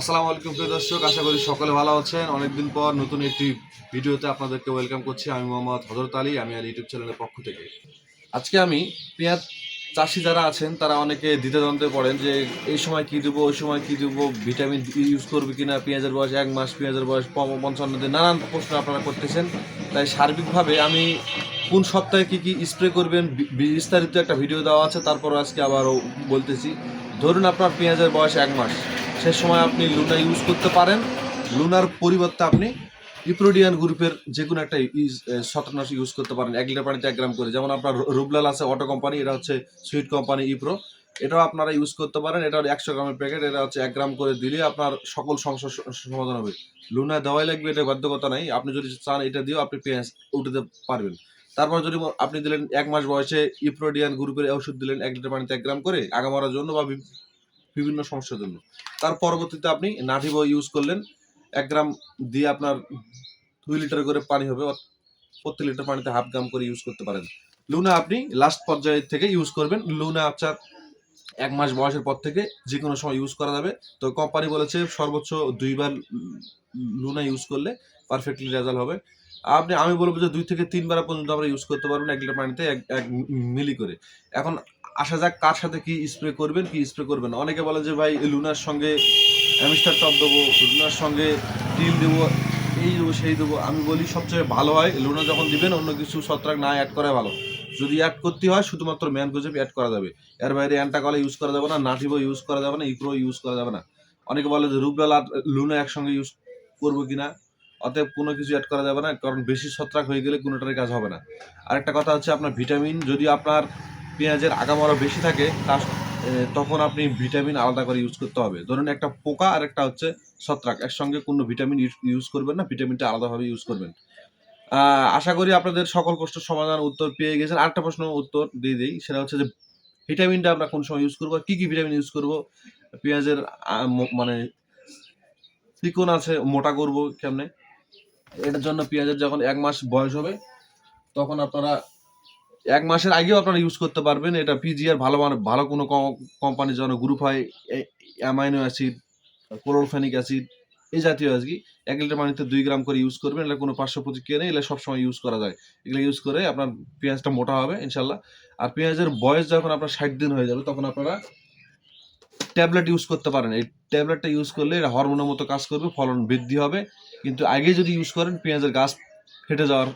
আসসালামু আলাইকুম প্রিয় দর্শক, আশা করি সকলে ভালো আছেন। অনেকদিন পর নতুন একটি ভিডিওতে আপনাদেরকে ওয়েলকাম করছি আমি মোহাম্মদ হজরত আলী, আমি আর ইউটিউব চ্যানেলের পক্ষ থেকে। আজকে আমি পেঁয়াজ চাষি যারা আছেন, তারা অনেকে দ্বিধাদ্বন্দ্বে পড়েন যে এই সময় কি দেবো, ওই সময় কি দেবো ভিটামিন ইউজ করবে কি না পেঁয়াজের বয়স এক মাস, পেঁয়াজের বয়স পঞ্চান্ন দিন, নানান প্রশ্ন আপনারা করতেছেন। তাই সার্বিকভাবে আমি কোন সপ্তাহে কি কি স্প্রে করবেন বিস্তারিত একটা ভিডিও দেওয়া আছে, তারপর আজকে আবারও বলতেছি। ধরুন আপনার পেঁয়াজের বয়স এক মাস। সে সময় আপনি লুনা ইউজ করতে পারেন। লুনার পরিবর্তে আপনি ইপ্রোডিয়ান গ্রুপের যে কোনো একটা এ, ইউজ করতে পারেন। এক লিটার পানিতে এক গ্রাম করে। যেমন আপনার রুবলাল আছে অটো কোম্পানি এটা হচ্ছে সুইট কোম্পানি ইপ্রো এটাও আপনারা ইউজ করতে পারেন। এটা একশো গ্রামের প্যাকেট এটা হচ্ছে এক গ্রাম করে দিলে আপনার সকল সমস্যার সমাধান হবে। লুনা দেওয়াই লাগবে এটা বাধ্যকতা নাই। আপনি যদি চান এটা দিয়েও আপনি পেঁয়াজ উঠাতে পারবেন। তারপর যদি আপনি দিলেন এক মাস বয়সে ইপ্রোডিয়ান গ্রুপের ওষুধ দিলেন এক লিটার পানিতে এক গ্রাম করে আগা মারার জন্য বি- বিভিন্ন সমস্যার জন্য। তার পরবর্তীতে আপনি নাঠিবো ইউজ করলেন। এক গ্রাম দিয়ে আপনার দুই লিটার করে পানি হবে প্রতি লিটার পানিতে হাফ গ্রাম করে ইউজ করতে পারেন। লুনা আপনি লাস্ট পর্যায়ে থেকে ইউজ করবেন। লুনা আপনার এক মাস বয়সের পর থেকে যে কোনো সময় ইউজ করা যাবে। তো কোম্পানি বলেছে সর্বোচ্চ দুইবার লুনা ইউজ করলে পারফেক্টলি রেজাল্ট হবে। আপনি, আমি বলব যে দুই থেকে তিনবার পর্যন্ত আমরা ইউজ করতে পারবেন এক লিটার পানিতে এক এক মিলি করে। এখন আসা যাক কার সাথে কি স্প্রে করবেন, কি স্প্রে করবেন অনেকে বলে যে, ভাই, লুনার সঙ্গে অ্যামিস্টার টপ দেবো, লুনার সঙ্গে টিল দেবো, এই দেবো, সেই দেবো। আমি বলি, সবচেয়ে ভালো হয় লুনা যখন দিবেন, অন্য কিছু ছত্রাক না অ্যাড করা ভালো। যদি অ্যাড করতে হয়, শুধুমাত্র ম্যান গোজেপ অ্যাড করা যাবে। এর বাইরে অ্যান্টাকলা ইউজ করা যাবে না নাটিবো ইউজ করা যাবে না ইপ্রো ইউজ করা যাবে না। অনেকে বলে যে রুবলাল আর লুনা একসঙ্গে ইউজ করব কিনা? অতএব কোনো কিছু অ্যাড করা যাবে না, কারণ বেশি ছত্রাক হয়ে গেলে কোনোটারই কাজ হবে না। আরেকটা কথা হচ্ছে আপনার ভিটামিন যদি আপনার পেঁয়াজের আগামরা বেশি থাকে, তার তখন আপনি ভিটামিন আলাদা করে ইউজ করতে হবে। ধরুন একটা পোকা আর একটা হচ্ছে ছত্রাক, একসঙ্গে কোনো ভিটামিন ইউজ করবেন না ভিটামিনটা আলাদাভাবে ইউজ করবেন। আশা করি আপনাদের সকল প্রশ্নের সমাধান উত্তর পেয়ে গেছেন। আরেকটা প্রশ্ন উত্তর দিয়ে দিই, সেটা হচ্ছে যে ভিটামিনটা আমরা কোন সময় ইউজ করব, কি কি ভিটামিন ইউজ করব, পেঁয়াজের মানে চিকন আছে, মোটা করব কেমনে? এটার জন্য পেঁয়াজের যখন এক মাস বয়স হবে, তখন আপনারা এক মাসের আগেও আপনারা ইউজ করতে পারবেন। এটা পিজিআর ভালো ভালো কোনো কোম্পানির জন্য গ্রুপ হয় অ্যামাইনো অ্যাসিড ক্লোরোফেনিক অ্যাসিড এই জাতীয় আর কি। এক লিটার পানিতে দুই গ্রাম করে ইউজ করবেন এটা কোনো পার্শ্ব প্রতিক্রিয়া নেই এটা সবসময় ইউজ করা যায়। এগুলো ইউজ করে আপনার পেঁয়াজটা মোটা হবে, ইনশাল্লাহ। আর পেঁয়াজের বয়স যখন আপনার ষাট দিন হয়ে যাবে, তখন আপনারা ট্যাবলেট ইউজ করতে পারেন। এই ট্যাবলেটটা ইউজ করলে এটা হরমোনের মতো কাজ করবে, ফলন বৃদ্ধি হবে। কিন্তু আগে যদি ইউজ করেন, পেঁয়াজের গাছ ফেটে যাওয়ার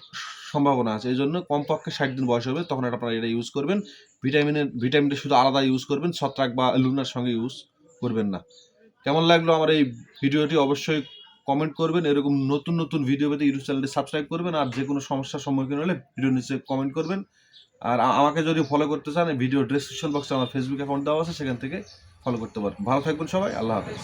সম্ভাবনা আছে। এই জন্য কমপক্ষে ষাট দিন বয়স হবে, তখন আপনারা এটা ইউজ করবেন। ভিটামিনের ভিটামিনটা শুধু আলাদা ইউজ করবেন, ছত্রাক বা লুনার সঙ্গে ইউজ করবেন না। কেমন লাগল আমার এই ভিডিওটি অবশ্যই কমেন্ট করবেন। এরকম নতুন নতুন ভিডিও পেতে ইউটিউব চ্যানেলটি সাবস্ক্রাইব করবেন। আর যে কোনো সমস্যার সম্মুখীন হলে ভিডিও নিচে কমেন্ট করবেন। আর আমাকে যদি ফলো করতে চান ভিডিও ডেসক্রিপশন বক্সে আমার ফেসবুক অ্যাকাউন্ট দেওয়া আছে, সেখান থেকে ফলো করতে পারেন ভালো থাকবেন সবাই আল্লাহ হাফেজ।